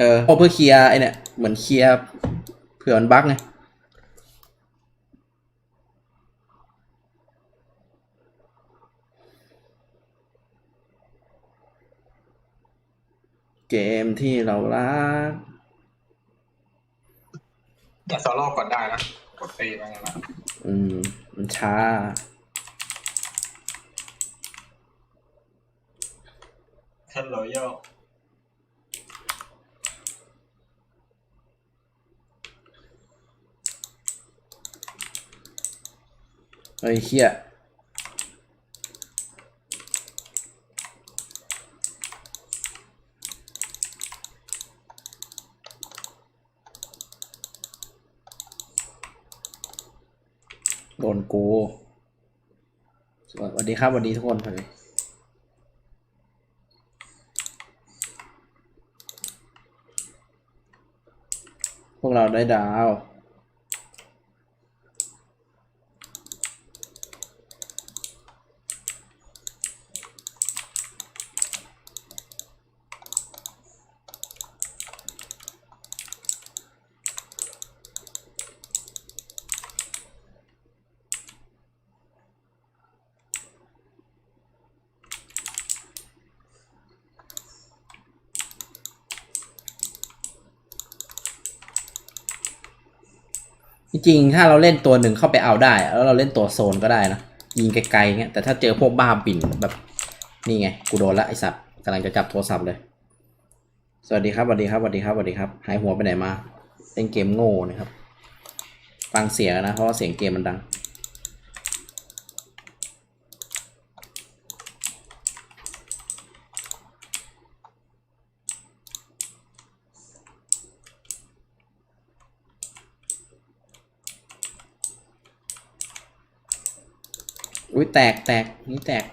เออเพราะเพื่อเคลียร์ไอเนี่ย เหมือนเคลียร์เผื่อมันบั๊กไงเกมที่เรารักแต่โซโล่กดได้นะ กดตีไปไงนะอืม มันช้าเฮ เฮ้ยเฮียโดนกูสวัสดีครับสวัสดีทุกคนเลยพวกเราได้ดาว จริงๆถ้าเราเล่นตัวหนึ่งเข้าไปเอาได้ แล้วเราเล่นตัวโซนก็ได้นะยิงไกลๆเงี้ยแต่ถ้าเจอพวกบ้าบินแบบนี่ไง กูโดนละไอสัตว์กำลังจะจับโทรศัพท์เลย สวัสดีครับสวัสดีครับสวัสดีครับสวัสดีครับ หายหัวไปไหนมาเล่นเกมโง่นะครับ ฟังเสียงนะเพราะว่าเสียงเกมมันดัง อุ้ยแตกแตกนี่แตก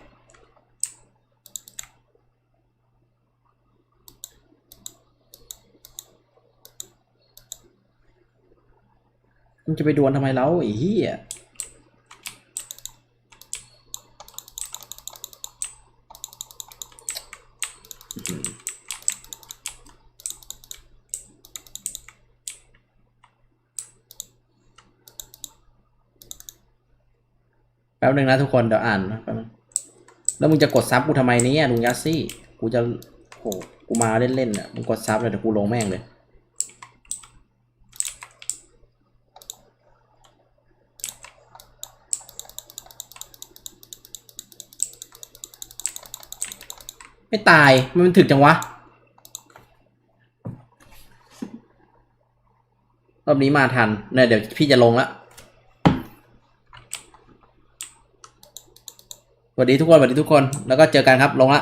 มันจะไปดวลทำไมแล้วไอ้เหี้ย แป๊บหนึ่งนะทุกคนเดี๋ยวอ่านนะแป๊บนึงแล้วมึงจะกดซับกูทำไมเนี่ยลุงยัสซี่ กูจะโหกูมาเล่นๆอะมึงกดซับเลยเดี๋ยวกูลงแม่งเลยไม่ตายมันถึกจังวะ รอบนี้มาทันเนี่ยเดี๋ยวพี่จะลงละ สวัสดีทุกคนสวัสดีทุกคน แล้วก็เจอกันครับ ลงละ